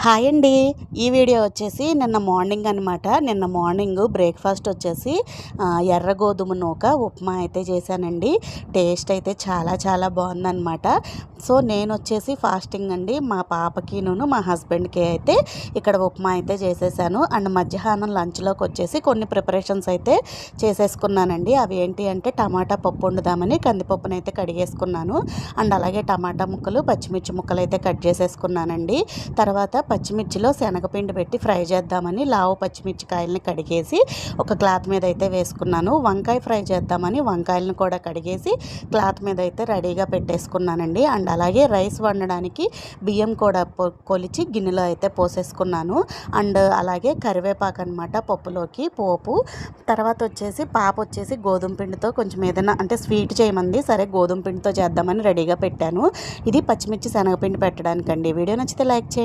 Hi అండి. ఈ video వచ్చేసి నిన్న మార్నింగ్ అనమాట నిన్న మార్నింగ్ బ్రేక్ఫాస్ట్ వచ్చేసి ఎర్ర గోధుమ నూక ఉప్మా అయితే చేశానండి. టేస్ట్ అయితే చాలా చాలా బాగుందనమాట సో నేను వచ్చేసి ఫాస్టింగ్ అండి. మా పాపకి నేను మా హస్బెండ్కి అయితే ఇక్కడ ఉప్మా అయితే చేసేసాను. అండ్ మధ్యాహ్నం లంచ్లోకి వచ్చేసి కొన్ని ప్రిపరేషన్స్ అయితే చేసేసుకున్నానండి. అవి ఏంటి అంటే టమాటా పప్పు వండుదామని కందిపప్పును అయితే కడిగేసుకున్నాను. అండ్ అలాగే టమాటా ముక్కలు పచ్చిమిర్చి ముక్కలు అయితే కట్ చేసేసుకున్నానండి. తర్వాత పచ్చిమిర్చిలో శనగపిండి పెట్టి ఫ్రై చేద్దామని లావు పచ్చిమిర్చి కాయల్ని కడిగేసి ఒక క్లాత్ మీద అయితే వేసుకున్నాను. వంకాయ ఫ్రై చేద్దామని వంకాయలను కూడా కడిగేసి క్లాత్ మీద అయితే రెడీగా పెట్టేసుకున్నానండి. అండ్ అలాగే రైస్ వండడానికి బియ్యం కూడా కొలిచి గిన్నెలో అయితే పోసేసుకున్నాను. అండ్ అలాగే కరివేపాకు అనమాట పప్పులోకి పోపు. తర్వాత వచ్చేసి పాప వచ్చేసి గోధుమ పిండితో కొంచెం ఏదైనా అంటే స్వీట్ చేయమంది సరే గోధుమ పిండితో చేద్దామని రెడీగా పెట్టాను. ఇది పచ్చిమిర్చి శనగపిండి పెట్టడానికండి. వీడియో నచ్చితే లైక్ చేయండి.